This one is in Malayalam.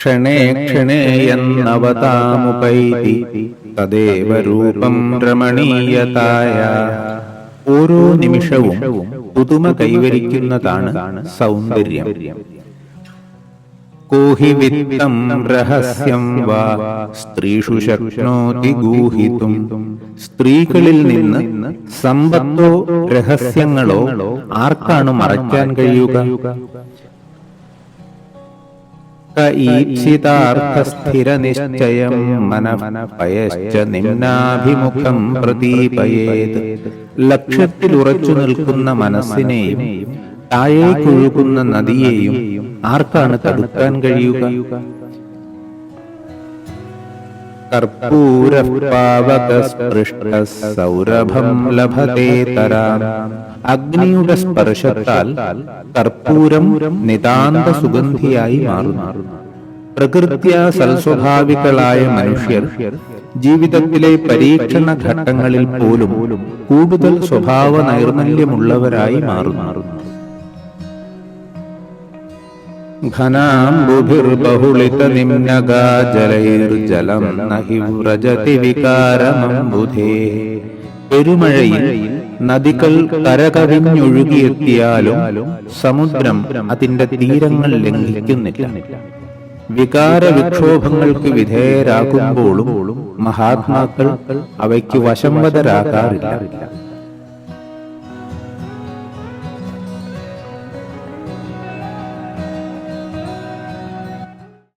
ക്ഷണേ ക്ഷണേ എന്നവതാമുപൈതി തദേവ രൂപം രമണീയതായ. ഓരോ നിമിഷവും പുതുമ കൈവരിക്കുന്നതാണ് സൗന്ദര്യം. കോഹി വിത്തം രഹസ്യം വാ സ്ത്രീഷു ശക്നോതി ഗൂഹിതും. സ്ത്രീകളിൽ നിന്ന് സമ്പത്തോ രഹസ്യങ്ങളോ ആർക്കാണ് മറയ്ക്കാൻ കഴിയുക? ഈപ്സിതാർത്ഥസ്ഥിരനിശ്ചയം മനഃപയശ്ച നിമ്നാഭിമുഖം പ്രതീപയേത് ലക്ഷ്യത്തിൽ നിൽക്കുന്ന മനസ്സിനെയും താഴേക്കൊഴുകുന്ന നദിയെയും ആർക്കാണ് തടുക്കാൻ കഴിയുക? കർപ്പൂരപാവകസ്പൃഷ്ടസൗരഭം ലഭത്തെ തരാം അഗ്നിയുടെ സ്പർശത്താൽ കർപ്പൂരം നിതാന്ത സുഗന്ധിയായി മാറുന്നു. പ്രകൃത്യ സൽസ്വഭാവികളായ മനുഷ്യർ ജീവിതത്തിലെ പരീക്ഷണ ഘട്ടങ്ങളിൽ പോലും കൂടുതൽ സ്വഭാവ നൈർമല്യമുള്ളവരായി മാറുന്നു. ഘനാംബുഭിർബഹുളിത നിമ്നഗാജലൈർജലം നഹി വ്രജതി വികാരമംബുധേ. പെരുമഴയിൽ നദികൾ കരകവിഞ്ഞൊഴുകിയെത്തിയാലും സമുദ്രം അതിന്റെ തീരങ്ങൾ ലംഘിക്കുന്നില്ല. വികാര വിക്ഷോഭങ്ങൾക്ക് വിധേയരാകുമ്പോഴും മഹാത്മാക്കൾ അവയ്ക്ക് വശംവദരാകാറില്ല